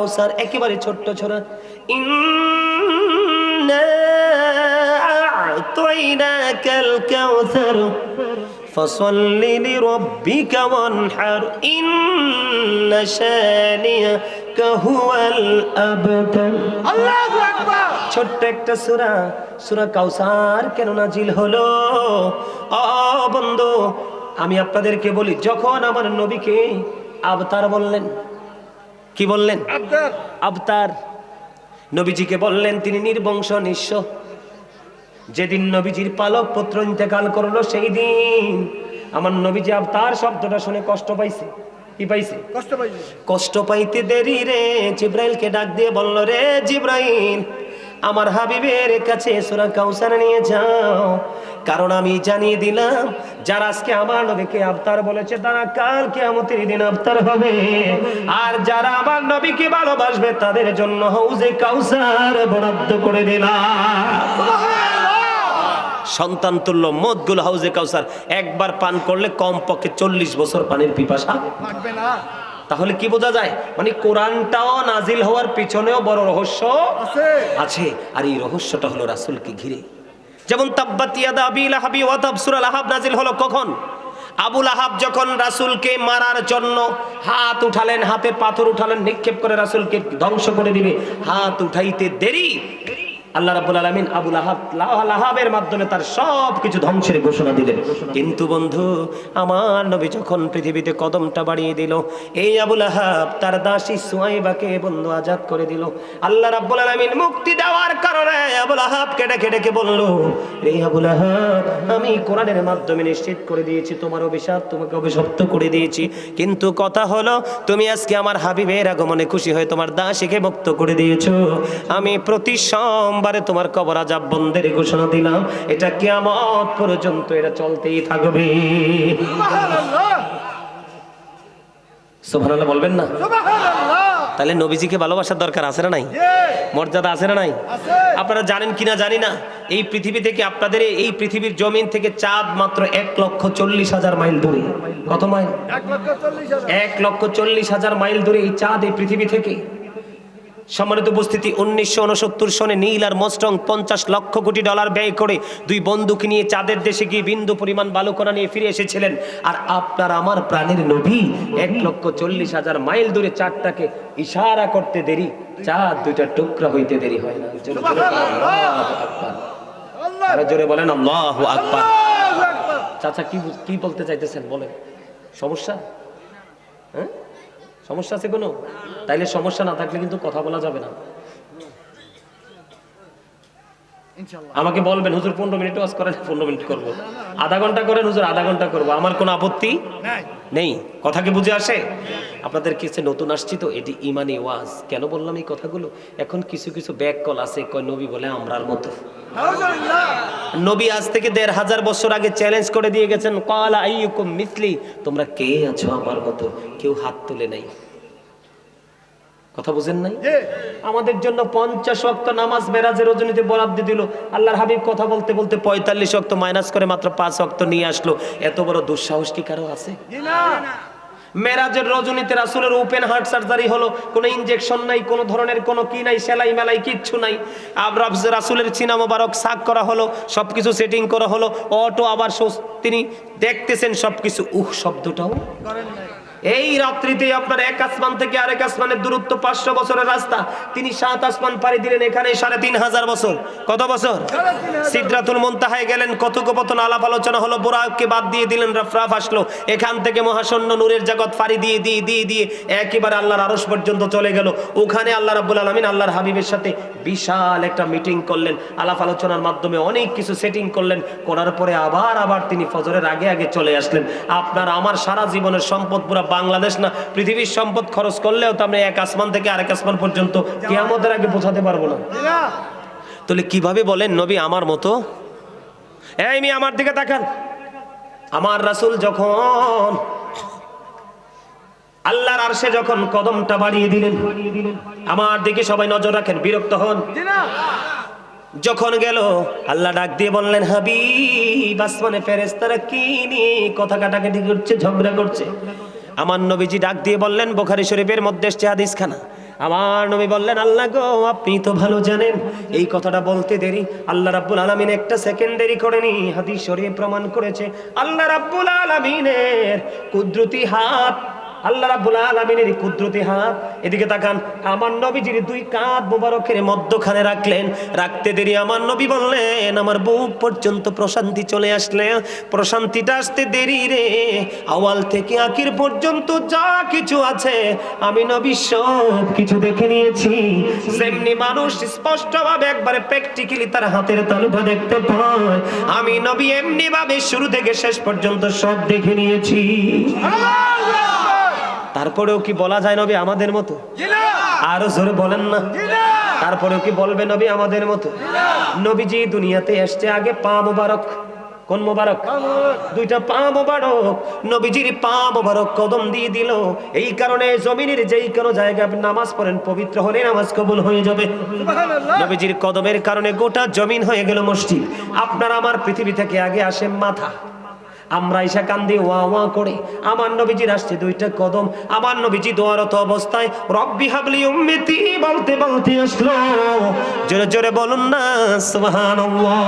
কাউসার একেবারে ছোট্ট ছোড়া ইন্না আ'তাইনাকাল কাউসার ফসল্লি লিরাব্বিকা ওয়ানহার ইন্না শানিয়াকা হুয়াল আবতার। আল্লাহু আকবার। ছোট্ট একটা সূরা সূরা কাউসার কেন নাজিল হলো? অ বন্ধু আমি আপনাদেরকে বলি যখন আমার নবীকে আবতার বললেন কি বললেন? আবতার। নবীজিকে বললেন তিনি নির্বংশ নিঃস্ব। যেদিন নবীজির পালক পুত্র ইন্তেকাল করল সেই দিন আমার নবীজি আবতার শব্দটা শুনে কষ্ট পাইছে। কি পাইছে? কষ্ট পাইছে। কষ্ট পাইতে দেরি রে জিব্রাইলকে ডাক দিয়ে বলল রে জিব্রাইল আমার হাবিবের কাছে সুরা কাউসার নিয়ে যাও। কারণ আমি জানিয়ে দিলাম, যারা আজকে আমার নবীকে আবতার বলেছে, তারা কাল কিয়ামতের দিন আবতার হবে। আর যারা আমার নবীকে ভালোবাসবে, তাদের জন্য হাউজে কাউসার বরাদ্দ করে দিলাম। সন্তান তুল্য মদগুল হাউজে কাউসার, একবার পান করলে কম পক্ষে চল্লিশ বছর পানির পিপাসা। তাহলে কি বোঝা যায়? মানে কোরআনটাও নাজিল হওয়ার পিছনেও বড় রহস্য আছে। আর এই রহস্যটা হলো রাসূলকে ঘিরে। যেমন আবি লাহাবি নাজিল হলো কখন? আবুল আহাব যখন রাসূলকে মারার জন্য হাত উঠালেন হাতে পাথর উঠালেন নিক্ষেপ করে রাসূলকে ধ্বংস করে দিবে। হাত উঠাইতে দেরি। আল্লাহ রাব্বুল আলামিন আবুল আহাব লাহাবের মাধ্যমে তার সব কিছু ধ্বংসের ঘোষণা দিলেন। কিন্তু বন্ধু, আমার নবী যখন পৃথিবীতে কদমটা বাড়িয়ে দিল, এই আবুল আহাব তার দাসী সুয়াইবাকে বন্ধু আজাদ করে দিল। আল্লাহ রাব্বুল আলামিন মুক্তি দেওয়ার কারণে আবুল আহাব কেটে কেটে কে বলল এই আবুল আহাব আমি কোরআনের মাধ্যমে নিশ্চিত করে দিয়েছি, তোমার অভিশাপ তোমাকে অভিশপ্ত করে দিয়েছি। কিন্তু কথা হলো, তুমি আজকে আমার হাবিবের আগমনে খুশি হয়ে তোমার দাসীকে মুক্ত করে দিয়েছ। আমি প্রতি সোমবারে তোমার কবর আজাব বন্ধের ঘোষণা দিলাম। এটা কিয়ামত পর্যন্ত এটা চলতেই থাকবে। সুবহানাল্লাহ বলবেন না? তাহলে নবীজিকে ভালোবাসার দরকার আছে না নাই? মর্যাদা আছে না নাই? আপনারা জানেন কিনা জানি না। এই পৃথিবী থেকে আপনাদের এই পৃথিবীর জমিন থেকে চাঁদ মাত্র এক লক্ষ চল্লিশ হাজার মাইল দূরে। কত মাইল? এক লক্ষ চল্লিশ হাজার। এক লক্ষ চল্লিশ হাজার মাইল দূরে এই চাঁদ এই পৃথিবী থেকে। সম্মানিত উপস্থিতি উনিশশো উনসত্তর সনে নীল আর মস্টং পঞ্চাশ লক্ষ কোটি ডলার ব্যয় করে দুই বন্দুক নিয়ে চাঁদের দেশে গিয়ে বিন্দু পরিমাণ বালুকণা নিয়ে ফিরে এসেছিলেন। আর আপনার আমার প্রাণের নবী এক লক্ষ চল্লিশ হাজার মাইল দূরে চাঁদটাকে ইশারা করতে দেরি চাঁদ দুইটা টুকরা হইতে দেরি হয় না। জোরে বলেন, আল্লাহ আকবার। চাচা কি কি বলতে চাইতেছেন? বলেন। সমস্যা? হ্যাঁ? সমস্যা আছে কোনো? তাইলে সমস্যা না থাকলে কিন্তু কথা বলা যাবে না। আমাকে বলবেন হুজুর পনেরো মিনিট ওয়াজ করেন পনেরো মিনিট করব। আধা ঘণ্টা করেন হুজুর আধা ঘণ্টা করব। আমার কোনো আপত্তি? নাই। নেই? কথা কি বুঝে আসে? আপনাদের কাছে নতুন আসছি তো, এটি ইমানি ওয়াজ। কেন বললাম এই কথাগুলো? এখন কিছু কিছু ব্যাক কল আছে, কয় নবী বলে আমরার মতো। নবী আজ থেকে দেড় হাজার বছর আগে চ্যালেঞ্জ করে দিয়ে গেছেন, কলা আইয়ুকুম মিথলি। তোমরা কে আছো আমার মতো? কেউ হাত তুলে নাই। কথা বুঝেন নাই? আমাদের জন্য পঞ্চাশ অক্ত নামাজ মেরাজের রজনীতে বরাদ্দ দিল। আল্লাহর হাবিব কথা বলতে বলতে পঁয়তাল্লিশ ওয়াক্ত মাইনাস করে মাত্র পাঁচ ওয়াক্ত নিয়ে আসলো। এত বড় দুঃসাহস কি কারও আছে? মেরাজের রজনীতে রাসুলের ওপেন হার্ট সার্জারি হলো। কোনো ইনজেকশন নাই কোনো ধরনের কোনো কি নাই সেলাই মেলাই কিচ্ছু নাই। আবার রাসুলের চিনা মোবারক সাক করা হলো সব কিছু সেটিং করা হলো। অটো আবার তিনি দেখতেছেন সব কিছু উহ শব্দটাও করেন নাই। এই রাত্রিতে আপনার এক আসমান থেকে আরেক আসমানের দূরত্ব পাঁচশো বছরের রাস্তা। তিনি সাত আসমান পাড়ি দিলেন, এখানে সাড়ে তিন হাজার বছর। কত বছর। সিদ্ধাতুল মুনতাহায় গেলেন, কথোপকথন, আলাপ আলোচনা হলো, বোরাককে বাদ দিয়ে দিলেন, রাফরাফ আসলো। এখান থেকে মহাশূন্য নূরের জগৎ ফাড়ি দিয়ে দিয়ে দিয়ে দিয়ে একেবারে আল্লাহর আরস পর্যন্ত চলে গেল। ওখানে আল্লাহ রাব্বুল আলামিন আল্লাহর হাবিবের সাথে বিশাল একটা মিটিং করলেন। আলাপ আলোচনার মাধ্যমে অনেক কিছু সেটিং করলেন। করার পরে আবার আবার তিনি ফজরের আগে আগে চলে আসলেন। আপনার আমার সারা জীবনের সম্পদ পুরো বাংলাদেশ না, পৃথিবীর সম্পদ খরচ করলেও তো আমরা এক আসমান থেকে আরেক আসমান পর্যন্ত কেয়ামতের আগে বোঝাতে পারব না। তাহলে কীভাবে বলেন, নবী আমার মতো এই আমার দিকে তাকান। আমার রাসূল যখন আল্লাহর আরশে যখন কদমটা বাড়িয়ে দিলেন, আমার দিকে সবাই নজর রাখেন, বিরক্ত হন। যখন গেল, আল্লাহ ডাক দিয়ে বললেন, হাবিব, আসমানে ফেরেস্তারা কি নিয়ে কথা কাটাকাটি করছে, ঝগড়া করছে? আমার নবীজি ডাক দিয়ে বললেন, বোখারি শরীফের মধ্যে এসছে হাদিস খানা আমার নবী বললেন, আল্লাহ গো, আপনি তো ভালো জানেন, এই কথাটা বলতে দেরি। আল্লাহ রাব্বুল আলমিন একটা সেকেন্ড দেরি করেনি। হাদিস শরীফ প্রমাণ করেছে, আল্লাহ রাব্বুল আলমিনের কুদরতি হাত আল্লাহ রাব্বুল আলামিনের কুদরতি হাত। এদিকে তাকান, আমার নবীজির দুই কাঁধ মোবারকের মধ্যখানে রাখলেন। রাখতে দেরি আমার নবী বললেন, আমার বুক পর্যন্ত প্রশান্তি চলে আসলে। প্রশান্তিটা আসতে দেরি রে। আওয়াল থেকে আখির পর্যন্ত যা কিছু আছে, আমি নবী সব কিছু দেখে নিয়েছি। যেমনি মানুষ স্পষ্টভাবে একবারে প্র্যাকটিক্যালি তার হাতের তালুটা দেখতে পায়, আমি নবী এমনি ভাবে শুরু থেকে শেষ পর্যন্ত সব দেখে নিয়েছি। তারপরেও কি বলা যায় নবী আমাদের মতো? আরও জোরে বলেন না। তারপরেও কি বলবে নবী আমাদের মতো? নবীজি দুনিয়াতে এসছে আগে পা মোবারক। কোন মোবারক? দুইটা পা মোবারক। নবীজির পা মোবারক কদম দিয়ে দিল। এই কারণে জমিনের যেই কোনো জায়গায় আপনি নামাজ পড়েন পবিত্র হলে নামাজ কবুল হয়ে যাবে। নবীজির কদমের কারণে গোটা জমিন হয়ে গেল মসজিদ। আপনার আমার পৃথিবী থেকে আগে আসে মাথা। আমরা ঈশা কান্দি ওয়া ওয়া করে আমার নবীজির আসছে দুইটা কদম আমার নবীজি দোয়ারত অবস্থায় রব্বি হাবলি উম্মতি বলতে বলতে আসলো। জোরে জোরে বলুন না সুবহানাল্লাহ।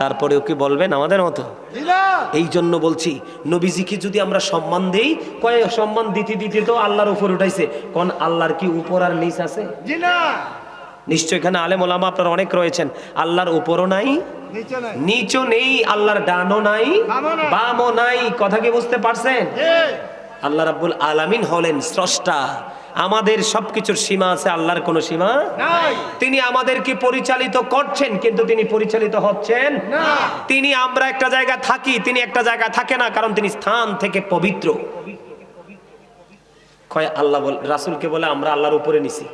তারপরেও কি বলবেন আমাদের মতো? এই জন্য বলছি নবীজিকে যদি আমরা সম্মান দেই কয়েক সম্মান দিতে দিতে তো আল্লাহর উপর উঠাইছে। কোন আল্লাহর কি উপর আর নিচ আছে? নিশ্চয় এখানে আলেম ওলামা আপনারা অনেক রয়েছেন। আল্লাহর উপরও নাই নিচে নাই। আল্লাহর ডানও নাই বামও নাই। কথা কি বুঝতে পারছেন? আল্লাহ রাব্বুল আলামিন হলেন স্রষ্টা। আমাদের সবকিছুর সীমা আছে আল্লাহর কোনো সীমা তিনি আমাদেরকে পরিচালিত করছেন কিন্তু তিনি পরিচালিত হচ্ছেন তিনি আমরা একটা জায়গা থাকি তিনি একটা জায়গা থাকে না কারণ তিনি স্থান থেকে পবিত্র। কয় আল্লাহ বল রাসূলকে বলে আমরা আল্লাহর উপরে নিছি।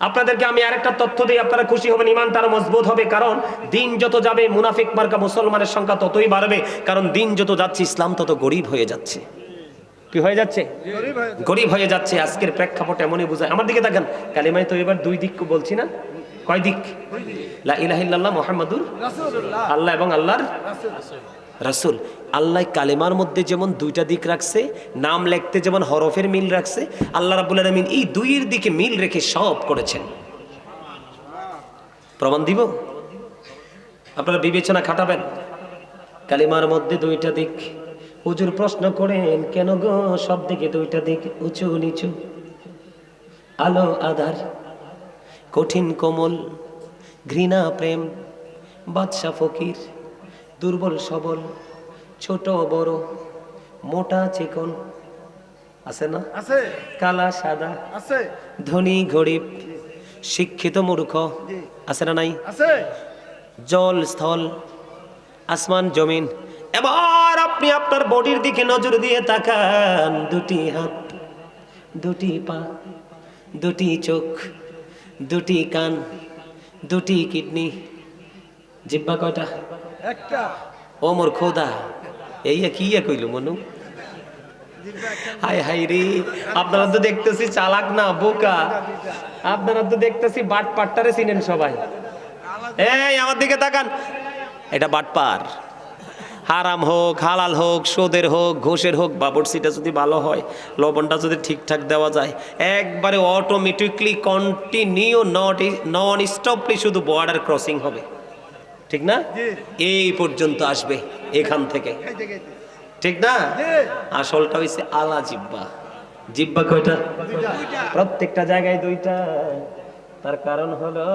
আপনাদেরকে আমি আরেকটা তথ্য দিই আপনারা খুশি হবেন ইমান তার মজবুত হবে। কারণ দিন যত যাবে মুনাফিক মার্কা মুসলমানের সংখ্যা ততই বাড়বে। কারণ দিন যত যাচ্ছে ইসলাম তত গরিব হয়ে যাচ্ছে। কি হয়ে যাচ্ছে? গরিব হয়ে যাচ্ছে। আজকের প্রেক্ষাপট এমনই বোঝায়। আমার দিকে দেখেন কালিমায় তো এবার দুই দিক বলছি না? কয় দিক? লা ইলাহা ইল্লাল্লাহ মুহাম্মাদুর আল্লাহ এবং আল্লাহর রাসূল, আল্লাহ কালেমার মধ্যে যেমন দুইটা দিক রাখছে, নাম লেখতে যেমন হরফের মিল রাখছে, আল্লাহ রাব্বুল আলামিন এই দুইয়ের দিকে মিল রেখে সব করেছেন। প্রমাণ দিব? আপনারা বিবেচনা খাটাবেন। কালিমার মধ্যে দুইটা দিক। হুজুর প্রশ্ন করেন, কেন গো সব দিকে দুইটা দিক, উঁচু, নিচু? আলো, আধার, কঠিন, কোমল, ঘৃণা, প্রেম, বাদশা, ফকির। দুর্বল সবল ছোট বড় মোটা চিকন। আছে না? আছে। কালা সাদা। আছে। ধনী গরিব শিক্ষিত মূর্খ। আছে না নাই? আছে। জল স্থল আসমান জমিন। এবার আপনি আপনার বডির দিকে নজর দিয়ে তাকান। দুটি হাত দুটি পা দুটি চোখ দুটি কান দুটি কিডনি। জিব্বা কয়টা? ও মোর খোদা এই কি কইল মনু? হাই হাই রে, আপনারা তো দেখতেছি চালাক না, বোকা। আপনারা তো দেখতেছি বাট পাট্টারে চিনেন সবাই। এই, আমার দিকে তাকান। এটা বাটপার। হারাম হোক, হালাল হোক, সোদের হোক, ঘোষের হোক বাবরসিটা যদি ভালো হয়, লবণটা যদি ঠিকঠাক দেওয়া যায়, একবারে automatically continue not non stoply শুধু বর্ডার ক্রসিং হবে। ঠিক না? এই পর্যন্ত আসবে এখান থেকে। ঠিক না? আসলটা হইছে আলা জিব্বা। জিব্বা কয়টা? প্রত্যেকটা জায়গায় দুইটা। তার কারণ হলো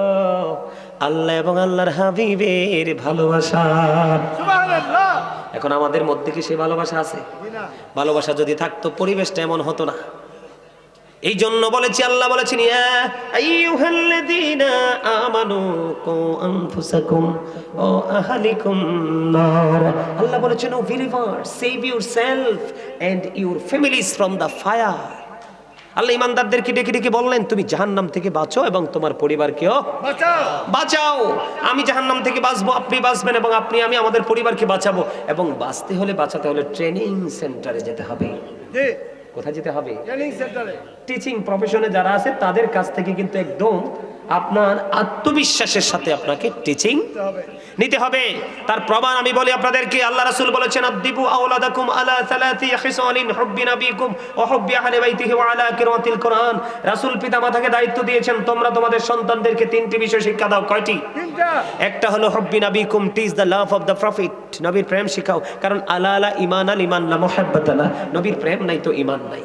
আল্লাহ এবং আল্লাহর হাবিবের ভালোবাসা। এখন আমাদের মধ্যে কি সেই ভালোবাসা আছে? ভালোবাসা যদি থাকতো পরিবেশটা এমন হতো না। এই জন্য বলেছি আল্লাহ বলেছেন আল্লাহ বলেছেন O believer save yourself and your families from the fire Allah ইমানদারদেরকে ডেকে ডেকে বললেন তুমি জাহান্নাম থেকে বাঁচো এবং তোমার পরিবারকেও বাঁচাও। বাঁচাও। আমি জাহান্নাম থেকে বাঁচবো আপনি বাঁচবেন এবং আপনি আমি আমাদের পরিবারকে বাঁচাবো। এবং বাঁচতে হলে বাঁচাতে হলে ট্রেনিং সেন্টারে যেতে হবে। কোথায় যেতে হবে? টিচিং প্রফেশনে যারা আছে তাদের কাছ থেকে কিন্তু একদম আপনার আত্মবিশ্বাসের সাথে আপনাকে টিচিং নিতে হবে। তার প্রমাণ আমি বলি আপনাদেরকে আল্লাহ রাসূল বলেছেন আদিবু আওলাদাকুম আলা সালাতি খিসালিন হুব্বি নবিকুম ওয়া হুব্বি আহলি বাইতিহি ওয়া আলা কিরাতিল কোরআন। রাসূল পিতামাতাকে দায়িত্ব দিয়েছেন তোমরা তোমাদের সন্তানদেরকে তিনটি বিষয় শিক্ষা দাও। কয়টি? একটা হলো, হব্বি নাবি কুম teach the love of the prophet নবীর প্রেম শিখাও। কারণ আলা আলা ইমান আল ইমান না মোহাব্বত নবীর প্রেম নাই তো ইমান নাই।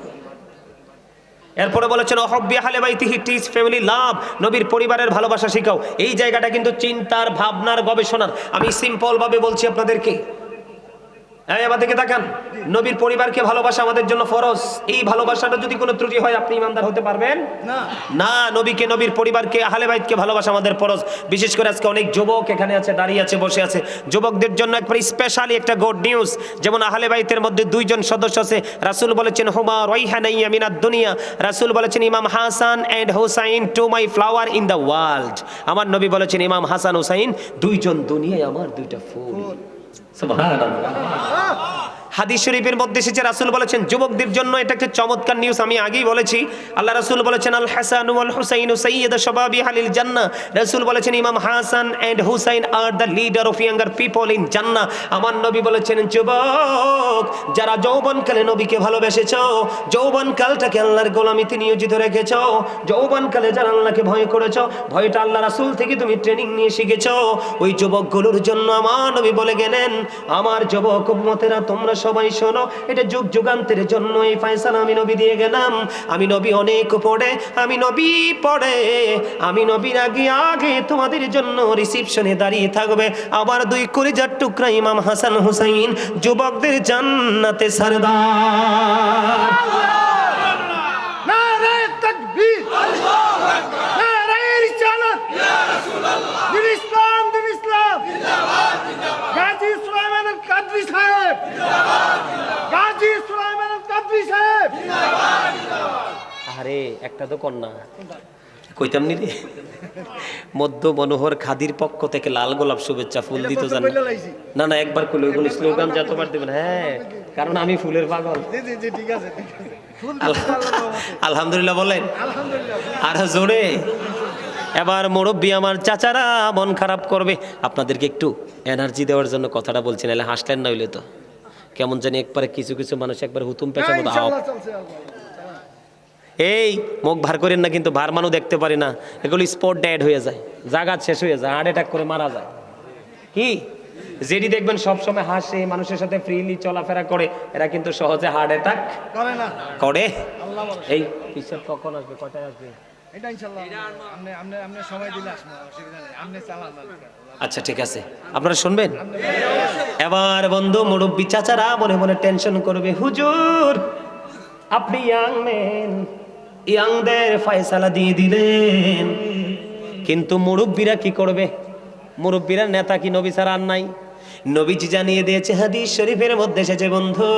এরপরে বলেছেন, অহব্বি হালে বাইতিহি টিজ ফ্যামিলি লাভ নবীর পরিবারের ভালোবাসা শিখাও। এই জায়গাটা কিন্তু চিন্তার, ভাবনার, গবেষণার। আমি সিম্পলভাবে বলছি আপনাদেরকে। এই আমার দিকে তাকান। নবীর পরিবারকে ভালোবাসা আমাদের জন্য ফরজ। এই ভালোবাসাটা যদি কোনো ত্রুটি হয় আপনি ইমানদার হতে পারবেন? না। নবীকে নবীর পরিবারকে আহলে বাইতকে ভালোবাসা আমাদের ফরজ। বিশেষ করে আজকে অনেক যুবক এখানে আছে দাঁড়িয়ে আছে বসে আছে। যুবকদের জন্য একবার স্পেশালি একটা গুড নিউজ যেমন আহলে বাইতের মধ্যে দুইজন সদস্য আছে। রাসূল বলেছেন হুমা রাইহানাই আমিনাদ দুনিয়া। রাসূল বলেছেন Imam Hasan and Husain to my flower in the world আমার নবী বলেছেন ইমাম হাসান হুসাইন দুইজন দুনিয়ায় আমার দুইটা ফুল। সুবহানাল্লাহ হাদিস শরীফের মধ্যে এসেছে, রাসুল বলেছেন, যুবকদের জন্য এটা একটা চমৎকার নিউজ আমি আগেই বলেছি। আল্লাহ রাসূল বলেছেন আল হাসান ওয়াল হুসাইন সাইয়্যিদ শাবাবি হালিল জান্না রাসূল বলেছেন, Imam Hasan and Husain are the leader of younger people in জান্না আমার নবী বলেছেন, যুবক, যারা যৌবনকালে নবীকে ভালোবেসেছো, যৌবনকালটাকে আল্লাহর গোলামিতে নিয়োজিত রেখেছ, যৌবনকালে যারা আল্লাহকে ভয় করেছ, ভয়টা আল্লাহ রাসুল থেকে তুমি ট্রেনিং নিয়ে শিখেছ। ওই যুবকগুলোর জন্য আমার নবী বলে গেলেন, আমার যুবক উম্মতেরা, তোমরা সবাই শোনো, এটা যুগ যুগান্তের জন্য এই ফয়সালা আমি নবী দিয়ে গেলাম। আমি নবী অনেক পড়ে আমি নবী পড়ে আমি নবীর আগে আগে তোমাদের জন্য রিসিপশনে দাঁড়িয়ে থাকবে। আবার দুই কলিজার টুকরা ইমাম হাসান হুসাইন, যুবকদের জান্নাতে সারদার নারে তাকবীর নারে রিসালাত দিন ইসলাম দিন ইসলাম গাজী সুলাইমান আল কাদরি সাহেব গাজী সুলাইমান কাদরি সাহেব। আরে একটা তো কন্যা। কইতাম নি রে? মধ্য মনোহর খাদির পক্ষ থেকে লাল গোলাপ শুভেচ্ছা ফুল দিত জান? না না একবার কইলো ওইগুলো স্লোগান যতবার দেবেন। হ্যাঁ কারণ আমি ফুলের পাগল। ঠিক আছে। আলহামদুলিল্লাহ বলেন। আর জোরে। এবার মুরব্বী আমার চাচারা মন খারাপ করবে। আপনাদেরকে একটু এনার্জি দেওয়ার জন্য কথাটা বলছি নাহলে হাসলেন না হইলে তো। কেমন জানি একবারে কিছু কিছু মানুষ একবার হুতুম পেঁচা হ্যাঁ, মতো আও ইনশাআল্লাহ চলছে আল্লাহ এই মুখ ভার করেন না কিন্তু ভার মানুষ দেখতে পারি না। এগুলো স্পট ড্যাড হয়ে যায় জাগাত শেষ হয়ে যায় হার্ট অ্যাটাক করে মারা যায়। কি? যেটি দেখবেন সবসময় হাসে মানুষের সাথে ফ্রিলি চলাফেরা করে এরা কিন্তু সহজে হার্ট অ্যাটাক করে না। করে। এই হিসাব কখন আসবে কটায় আসবে? এটা ইনশাআল্লাহ আপনি আপনি আপনি সময় দিলে আসব অসুবিধা নেই। আপনি চালান আচ্ছা ঠিক আছে। আপনারা শুনবেন? এবার বন্ধু মুরব্বী চাচারা মনে মনে টেনশন করবে হুজুর আপনি ইয়াং মেন ইয়াংদের ফয়সালা দিয়ে দিলেন। কিন্তু মুরব্বীরা কি করবে? মুরব্বীরা নেতা কি নবী ছাড়া আর নাই? নবীজি জানিয়ে দিয়েছে, হাদিস শরীফের মধ্যে এসেছে, বন্ধু।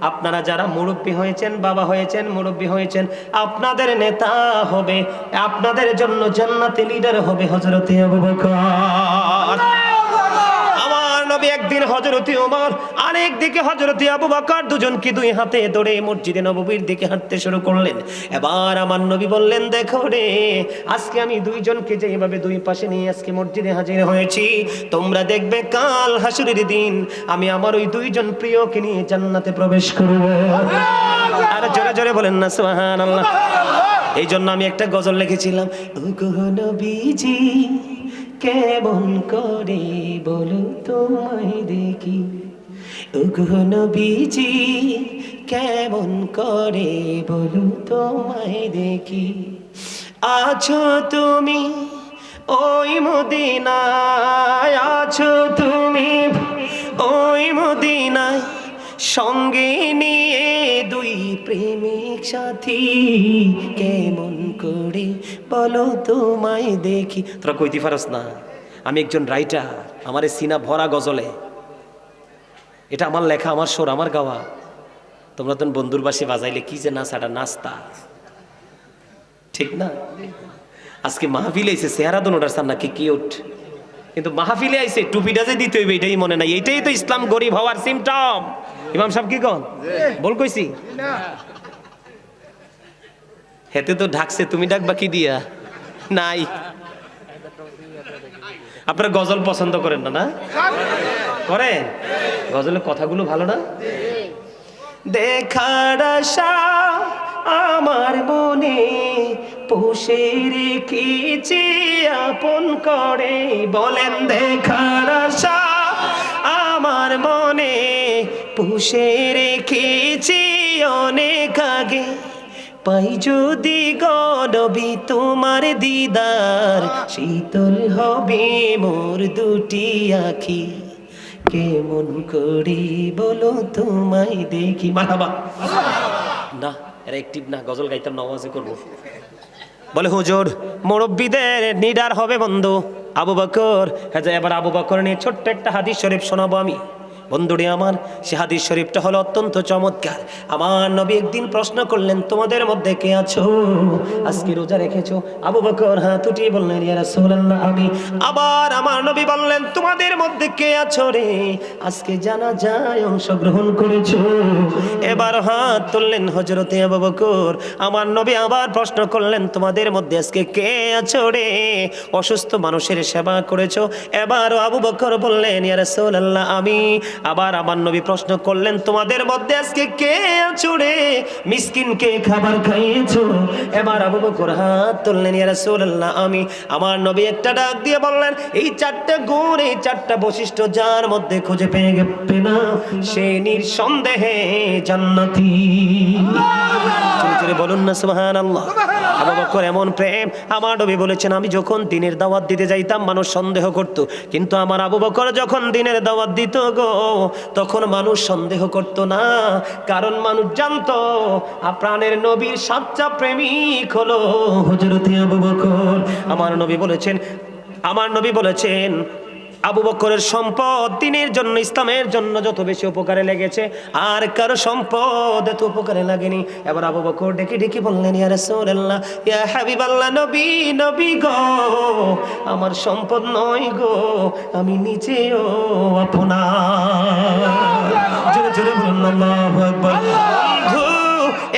আপনারা যারা মুরব্বী হয়েছেন, বাবা হয়েছেন, মুরব্বী হয়েছেন, আপনাদের নেতা হবে, আপনাদের জন্য জান্নাতে লিডার হবে হযরতে আবু বকর। নবী একদিন হজরতি ওমর আরেক দিকে হযরতে আবু বকর দুজনকে দুই হাতে ধরে মসজিদে নববীর দিকে হাঁটতে শুরু করলেন। এবার আমার নবী বললেন দেখো রে আজকে আমি দুইজনকে যেভাবে দুই পাশে নিয়ে আজকে মসজিদে হাজির হয়েছি তোমরা দেখবে কাল হাসুরের দিন আমি আমার ওই দুইজন প্রিয়কে নিয়ে জান্নাতে প্রবেশ করব। আর জোরে জোরে বলেন না সুবহানাল্লাহ। এই জন্য আমি একটা গজল লিখেছিলাম ওগো নবীজি কেমন করে বলো তোমায় দেখি? ওগো নবীজি, কেমন করে বলো তোমায় দেখি? আছো তুমি ওই মদিনায়, আছো তুমি ওই মদিনায় সঙ্গে নিয়ে দুই প্রেমিক সাথী, কেমন করে? বলো তোমায় দেখি। তোরা কইতে পারস না? আমি একজন রাইটার আমার সিনা ভরা গজলে। এটা আমার লেখা, আমার সুর, আমার গাওয়া। তোমরা তো বন্ধুর বাসে বাজাইলে কি যে নাচাটা নাস্তা ঠিক না? আজকে মাহফিলে আইসে চেহারা দোনোটার সার নাকি কিউট কিন্তু মাহফিলে আইসে টুপিটা যে দিতে হইবে, এটাই মনে নাই। এটাই তো ইসলাম গরিব হওয়ার সিমটম ইমাম সাহেব কি কন? বল কইছি? হেতে তো ঢাকছে তুমি ডাকবা কি দিয়া? নাই। আপনারা গজল পছন্দ করেন না না? করেন? গজলের কথাগুলো ভালো না? দেখার আশা আমার মনে পুষে রেখেছি আপন করে। বলেন দেখার আশা আমার মনে পুষে রেখেছি অনেক আগে। পাই যদি গডবি তোমার দিদার, শীতল হবে মোর দুটি আখি। কেমন করি বলো তোমায় দেখি। মারাবা না, এরা একটিভ না, গজল গাইতাম নওয়াজে করব। বলে, হুজুর, মুরব্বীদের নিডার হবে বন্ধু। আবু বকর হ্যাঁ এবার আবু বকর নিয়ে ছোট্ট একটা হাদিস শরীফ শোনাবো আমি। বন্ধুরে আমার, সে হাদিস শরীফটা হলো অত্যন্ত চমৎকার। আমার নবী একদিন প্রশ্ন করলেন, তোমাদের মধ্যে কে আছো? আজকে রোজা রেখেছো? আবু বকর হাত উঠিয়ে বললেন, ইয়া রাসূলুল্লাহ, আমি। আবার আমার নবী বললেন, তোমাদের মধ্যে কে আছো রে? আজকে জানা যায় অংশগ্রহণ করেছ। এবার হাত তুললেন হজরতে আবু বকর। আমার নবী আবার প্রশ্ন করলেন, তোমাদের মধ্যে আজকে কে আছো রে? অসুস্থ মানুষের সেবা করেছ? এবার আবু বকর বললেন, ইয়া রাসূলুল্লাহ, আমি। আবার আমার নবী প্রশ্ন করলেন তোমাদের মধ্যে আজকে কে আছো রে? মিসকিনকে খাবার খাইয়েছো? এবার আবু বকর হাত তুললেন, ইয়া রাসূলুল্লাহ, আমি আমার নবী একটা ডাক দিয়ে বললেন, এই চারটা গুণ, এই চারটা বৈশিষ্ট্য যার মধ্যে খুঁজে পেয়ে গেবে না, সে নিঃসন্দেহে জান্নাতি। চলে বলুন না সুবহান আল্লাহ আবু বকর এমন প্রেম, আমার নবী বলেছেন, আমি যখন দিনের দাওয়াত দিতে যাইতাম, মানুষ সন্দেহ করত। কিন্তু আমার আবু বকর যখন দিনের দাওয়াত দিত গো, তখন মানুষ সন্দেহ করত না, কারণ মানুষ জানতো প্রাণের নবীর সাচ্চা প্রেমিক হলো হজরতে আবু বকর। আমার নবী বলেছেন, আমার নবী বলেছেন, আবু বকরের সম্পদ দিনের জন্য, ইসলামের জন্য যত বেশি উপকারে লেগেছে, আর কারও সম্পদ এত উপকারে লাগেনি। এবার আবু বকর ডেকে ডেকে বললেন, ইয়া রাসূলুল্লাহ নবী নবী গো, আমার সম্পদ নয় গো, আমি নিজেও আপনার।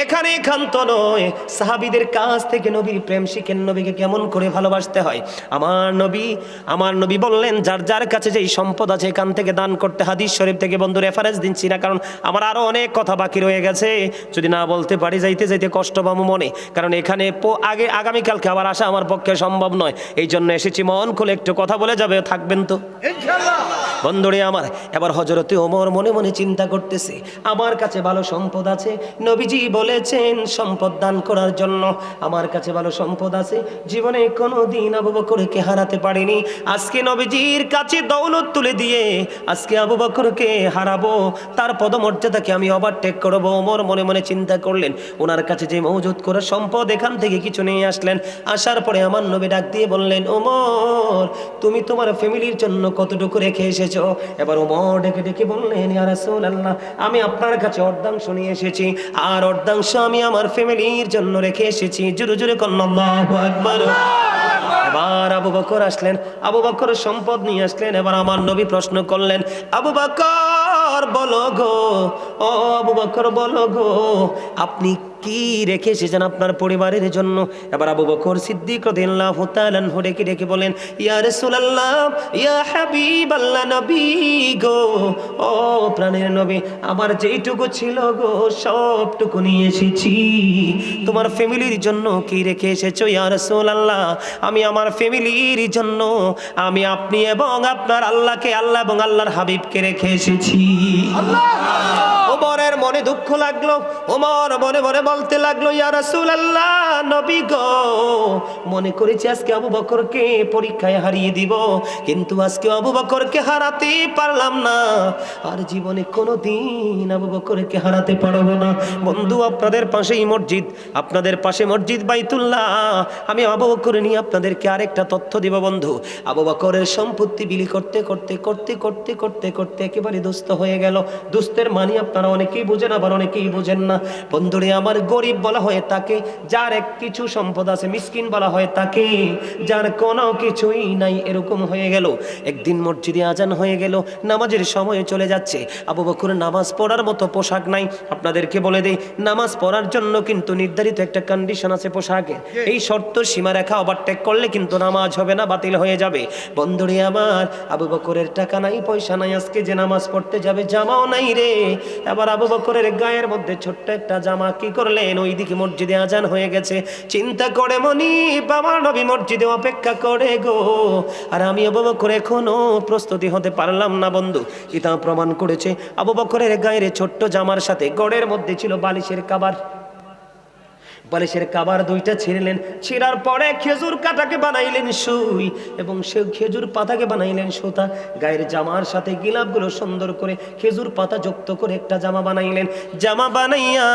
এখানে একান্ত নয়। সাহাবিদের কাছ থেকে নবীর প্রেম শিখেন নবীকে কেমন করে ভালোবাসতে হয়? আমার নবী আমার নবী বললেন যার যার কাছে যেই সম্পদ আছে এখান থেকে দান করতে হাদিস শরীফ থেকে বন্ধু রেফারেন্স দিচ্ছি না কারণ আমার আরও অনেক কথা বাকি রয়ে গেছে। যদি না বলতে পারি যাইতে যাইতে কষ্ট পাবো মনে। কারণ এখানে আগে আগামীকালকে আবার আসা আমার পক্ষে সম্ভব নয়। এই জন্য এসেছি মন খুলে একটু কথা বলে যাবে থাকবেন তো? বন্ধুরে আমার এবার হজরতে ওমর মনে মনে চিন্তা করতেছে আমার কাছে ভালো সম্পদ আছে নবীজি বলেছেন, সম্পদ দান করার জন্য আমার কাছে ভালো সম্পদ আছে। জীবনে কোনো দিন আবু বকরকে হারাতে পারিনি। আজকে নবীজির কাছে দৌলত তুলে দিয়ে আজকে আবু বকরকে হারাবো। তার পদমর্যাদাকে আমি ওভারটেক করব। ওমর মনে মনে চিন্তা করলেন, ওনার কাছে যে মজুদ করে সম্পদ এখান থেকে কিছু নিয়ে আসলেন। আসার পরে আমার নবী ডাক দিয়ে বললেন, ওমর, তুমি তোমার ফ্যামিলির জন্য কতটুকু রেখে এসেছ? এবার ওমর ডেকে ডেকে বললেন আমি আপনার কাছে অর্ধাংশ নিয়ে এসেছি। আর অর্ধাংশ আমি আমার ফ্যামিলির জন্য রেখে এসেছি। জোরে জোরে কন্যা একবার এবার আবু বকর আসলেন। আবু বকর সম্পদ নিয়ে আসলেন। এবার আমার নবী প্রশ্ন করলেন, আবু বকর, বলো গো, ও আবু বকর, বলো গো, আপনি কি রেখে এসেছেন আপনার পরিবারের জন্য? এবার আবু বকর সিদ্দিক রাদিয়াল্লাহু তাআলা আনহু ডেকে ডেকে বলেন ইয়া রাসূলুল্লাহ ইয়া হাবিবাল্লাহ নবী গো ও প্রাণের নবী আমার যেইটুকু ছিল গো সবটুকু নিয়ে এসেছি। তোমার ফ্যামিলির জন্য কি রেখে এসেছ? ইয়া রাসূলুল্লাহ আমি আমার ফ্যামিলির জন্য আমি আপনি এবং আপনার আল্লাহকে আল্লাহ এবং আল্লাহর হাবিবকে রেখে এসেছি। ওমরের মনে দুঃখ লাগল ওমর মনে মনে বলতে লাগল, ইয়া রাসূলুল্লাহ, নবী গো। মনে করেছি আজকে আবু বকরকে পরীক্ষায় হারিয়ে দিব, কিন্তু আজকে আবু বকরকে হারাতে পারলাম না। আর জীবনে কোনো দিন আবু বকরকে হারাতে পারব না। বন্ধু, আপনাদের পাশেই মসজিদ, আপনাদের পাশে মসজিদ বাইতুল্লাহ। আমি আবু বকর নিয়ে আপনাদেরকে আরেকটা তথ্য দিব, বন্ধু। আবু বকরের সম্পত্তি বিলি করতে করতে করতে করতে করতে করতে একেবারে দুস্থ হয়ে গেল। দুস্থের মানি আপনারা অনেকেই বোঝেন, আবার অনেকেই বোঝেন না। বন্ধুরে, আমার গরিব বলা হয় তাকে যার এক কিছু সম্পদ আছে মিসকিন বলা হয় তাকে যার কোনো কিছুই নাই এরকম হয়ে গেল। একদিন মসজিদে আজান হয়ে গেল নামাজের সময় চলে যাচ্ছে। আবু বকর নামাজ পড়ার মতো পোশাক নাই। আপনাদেরকে বলে দেই নামাজ পড়ার জন্য কিন্তু নির্ধারিত একটা কন্ডিশন আছে পোশাকের এই শর্ত সীমারেখা ওভারটেক করলে কিন্তু নামাজ হবে না বাতিল হয়ে যাবে। বন্ধুরে আমার আবু বকরের টাকা নাই পয়সা নাই আজকে যে নামাজ পড়তে যাবে জামাও নাই রে। আবার আবু বকরের গায়ের মধ্যে ছোট্ট একটা জামা কি করলেন, ওইদিকে মসজিদে আজান হয়ে গেছে। চিন্তা করে মনি আমার নবী মসজিদে অপেক্ষা করে গো। আর আমি আবু বকর এখনও প্রস্তুতি হতে পারলাম না, বন্ধু। ইতা প্রমাণ করেছে, আবু বকরের গায়ের ছোট্ট জামার সাথে গড়ের মধ্যে ছিল বালিশের কাবার। বালিশের কাবার দুইটা ছিঁড়লেন। ছিঁড়ার পরে খেজুর কাটাকে বানাইলেন সুই এবং সে খেজুর পাতাকে বানাইলেন সুতা। গায়ের জামার সাথে গিলাপগুলো সুন্দর করে খেজুর পাতা যুক্ত করে একটা জামা বানাইলেন। জামা বানাইয়া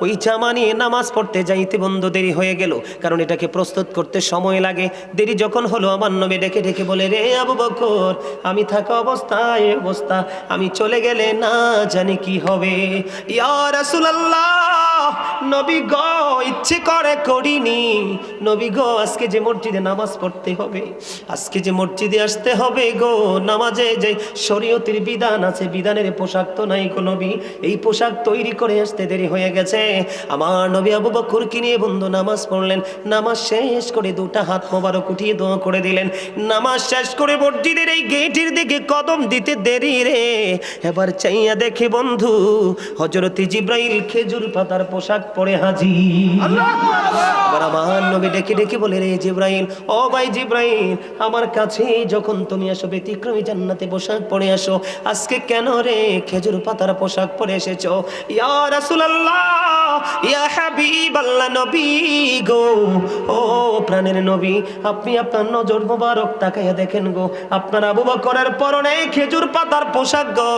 ওই জামা নিয়ে নামাজ পড়তে যাইতে বন্ধু, দেরি হয়ে গেল। কারণ এটাকে প্রস্তুত করতে সময় লাগে। দেরি যখন হলো, আমার নবে ডেকে ডেকে বলে, রে আবু বকর, আমি থাকা অবস্থায় অবস্থা। আমি চলে গেলে না জানি কি হবে? ইয়া রাসূলুল্লাহ, নবী গো ইচ্ছে করে করিনি। নবী গো, আজকে যে মসজিদে নামাজ পড়তে হবে, আজকে যে মসজিদে আসতে হবে গো, নামাজে যে শরীয়তের বিধান আছে, বিধানের পোশাক তো নাই গো নবী। এই পোশাক তৈরি করে আসতে দেরি হয়ে গেছে। আমার নবী আবু বকর নিয়ে বন্ধু নামাজ পড়লেন, নামাজ শেষ করে দুটা হাত মোবারক উঠিয়ে দোয়া করে দিলেন। নামাজ শেষ করে মসজিদের এই গেটের দিকে কদম দিতে দেরি রে। এবার চাইয়া দেখে বন্ধু হজরতি জিব্রাইল খেজুর পাতার পোশাক পরে হাজি এবার আমার নবী ডেকে ডেকে বলে, রে জিব্রাইল, ও ভাই জিব্রাইল, আমার কাছে যখন তুমি আসো ব্যতিক্রমী জান্নাতে পোশাক পরে আসো আজকে কেন রে খেজুর পাতার পোশাক পরে এসেছ? ইয়া রাসূলুল্লাহ, ইয়া হাবিবাল্লাহ নবী গো, ও প্রাণের নবী, আপনি আপনার নজর মোবারক তাকাইয়া দেখেন গো, আপনার আবু বকরের পরনে খেজুর পাতার পোশাক গো,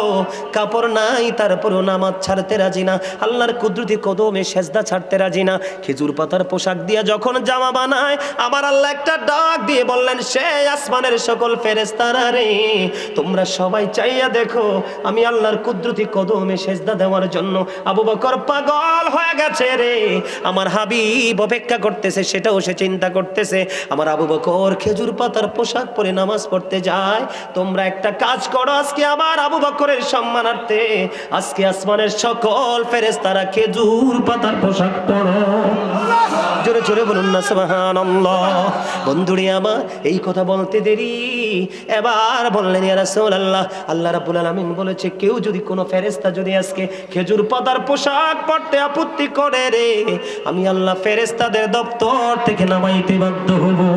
কাপড় নাই, তারপরও নামাজ ছাড়তে রাজি না, আল্লাহর কুদরতি কদমে সেজদা ছাড়তে রাজি না খেজুর পাতার পোশাক দিয়া যখন জামা বানায় আমার আল্লাহ একটা ডাক দিয়ে বললেন, সে আসমানের সকল ফেরেস্তারা রে, তোমরা সবাই চাইয়া দেখো, আমি আল্লাহর কুদরতি কদমে সেজদা দেওয়ার জন্য আবু বকর পাগল হয়ে গেছে রে। আমার হাবিব অপেক্ষা করতেছে, সেটাও সে চিন্তা করতেছে। আমার আবু বকর খেজুর পাতার পোশাক পরে নামাজ পড়তে যায়, তোমরা একটা কাজ করো, আজকে আমার আবু বকরের সম্মানার্থে, আজকে আসমানের সকল ফেরেস্তারা খেজুর পাতার পোশাক পরো। জোরে জোরে বলুন না, সুবহানাল্লাহ। বন্ধুরে আমার, এই কথা বলতে দেরি। এবার বললেন রাসূলুল্লাহ, আল্লাহ রাব্বুল আলামিন বলেছে, কেউ যদি কোনো ফেরেশতা যদি আজকে খেজুর পাতার পোশাক পড়তে আপত্তি করে রে, আমি আল্লাহ ফেরেশতাদের দপ্তর থেকে নামাইতে বাধ্য হব।